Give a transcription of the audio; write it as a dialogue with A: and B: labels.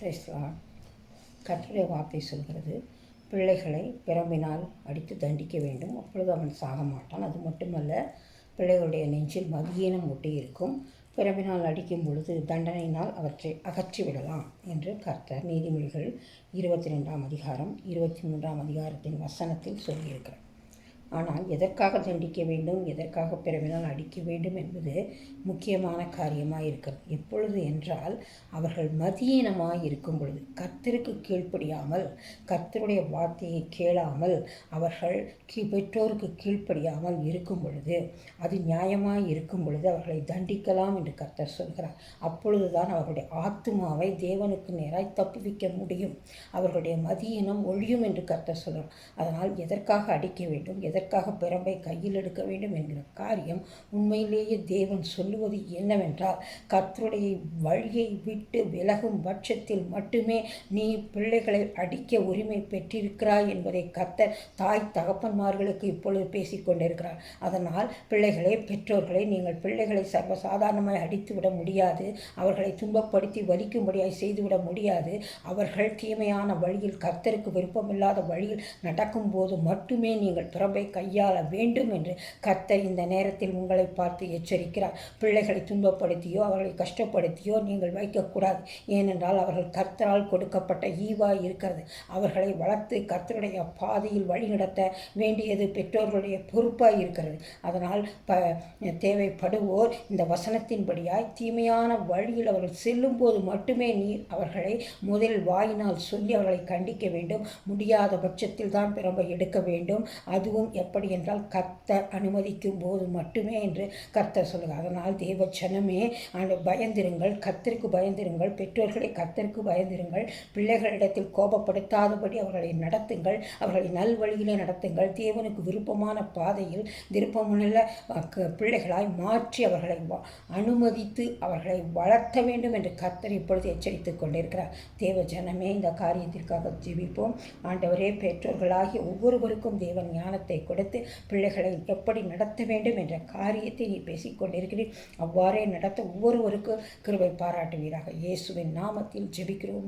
A: பேசலாம் கற்றுடைய வார்த்தை சொல்கிறது பிள்ளைகளை பிறம்பினால் அடித்து தண்டிக்க வேண்டும். அப்பொழுது அவன் சாக மாட்டான். அது மட்டுமல்ல பிள்ளைகளுடைய நெஞ்சில் மதியீனம் ஒட்டி இருக்கும் பிறம்பினால் அடிக்கும் பொழுது தண்டனையினால் அவற்றை அகற்றி விடலாம் என்று கர்த்தர் நீதிமொழிகள் இருபத்தி ரெண்டாம் அதிகாரம் இருபத்தி மூன்றாம் அதிகாரத்தின் வசனத்தில் சொல்லியிருக்கிறார். ஆனால் எதற்காக தண்டிக்க வேண்டும் எதற்காக பிறவினால் அடிக்க வேண்டும் என்பது முக்கியமான காரியமாக இருக்கிறது. எப்பொழுது என்றால் அவர்கள் மதியீனமாக இருக்கும் பொழுது கர்த்தருக்கு கீழ்ப்படியாமல் கர்த்தருடைய வார்த்தையை கேளாமல் அவர்கள் கீ பெற்றோருக்கு கீழ்ப்படியாமல் இருக்கும் பொழுது அது நியாயமாக இருக்கும் பொழுது அவர்களை தண்டிக்கலாம் என்று கர்த்தர் சொல்கிறார். அப்பொழுதுதான் அவர்களுடைய ஆத்மாவை தேவனுக்கு நேராய் தப்புவிக்க முடியும். அவர்களுடைய மதியினம் ஒழியும் என்று கர்த்தர் சொல்கிறார். அதனால் எதற்காக அடிக்க வேண்டும் எதற்காக பிறம்பை கையில் எடுக்க வேண்டும் என்கிற காரியம் உண்மையிலேயே தேவன் சொல்லுவது என்னவென்றால் கர்த்தருடைய வழியை விட்டு விலகும் பட்சத்தில் மட்டுமே நீ பிள்ளைகளை அடிக்க உரிமை பெற்றிருக்கிறாய் என்பதை கர்த்தர் தாய் தகப்பன்மார்களுக்கு இப்பொழுது பேசிக்கொண்டிருக்கிறார் அதனால் பிள்ளைகளை பெற்றோர்களை நீங்கள் பிள்ளைகளை சர்வசாதாரணமாக அடித்துவிட முடியாது அவர்களை துன்பப்படுத்தி வலிக்கும்படியாய் செய்துவிட முடியாது. அவர்கள் தீமையான வழியில் கர்த்தருக்கு விருப்பமில்லாத வழியில் நடக்கும்போது மட்டுமே நீங்கள் பிறம்பை கையாள வேண்டும் என்று கர்த்தர் இந்த நேரத்தில் உங்களை பார்த்து எச்சரிக்கிறார். பிள்ளைகளை துன்பப்படுத்தியோ அவர்களை கஷ்டப்படுத்தியோ நீங்கள் வைக்கக்கூடாது. ஏனென்றால் அவர்கள் கர்த்தரால் கொடுக்கப்பட்ட ஈவாய் இருக்கிறது. அவர்களை வளர்த்து கர்த்தருடைய பாதையில் வழிநடத்த வேண்டியது பெற்றோர்களுடைய பொறுப்பாக இருக்கிறது. அதனால் ப தேவைப்படுவோர் இந்த வசனத்தின்படியாய் தீமையான வழியில் அவர்கள் செல்லும்போது மட்டுமே நீ அவர்களை முதல் வாயினால் சொல்லி அவர்களை கண்டிக்க வேண்டும். முடியாத பட்சத்தில் தான் பிறம்ப எடுக்க வேண்டும். அதுவும் எப்படி என்றால் கர்த்தர் அனுமதிக்கும் போது மட்டுமே என்று கர்த்தர் சொல்லுங்கள் அதனால் தேவ ஜனமே அந்த பயந்திருங்கள் கர்த்தருக்கு பயந்திருங்கள் பெற்றோர்களை கர்த்தருக்கு பயந்திருங்கள் பிள்ளைகளிடத்தில் கோபப்படுத்தாதபடி அவர்களை நடத்துங்கள் அவர்களை நல்வழியிலே நடத்துங்கள். தேவனுக்கு விருப்பமான பாதையில் விருப்பமுள்ள பிள்ளைகளாய் மாற்றி அவர்களை அனுமதித்து அவர்களை வளர்த்த வேண்டும் என்று கர்த்தர் இப்பொழுது எச்சரித்துக் கொண்டிருக்கிறார். தேவ ஜனமே இந்த காரியத்திற்காக ஜீவிப்போம் ஆண்டவரே பெற்றோர்களாகிய ஒவ்வொருவருக்கும் தேவன் ஞானத்தை கொடுத்து பிள்ளைகளை எப்படி நடத்த வேண்டும் என்ற காரியத்தை நீ பேசிக்கொண்டிருக்கிறீர் அவ்வாறே நடத்த ஒவ்வொருவருக்கும் கிருபை பாராட்டுவீராக. இயேசுவின் நாமத்தில் ஜெபிக்கிறோம்.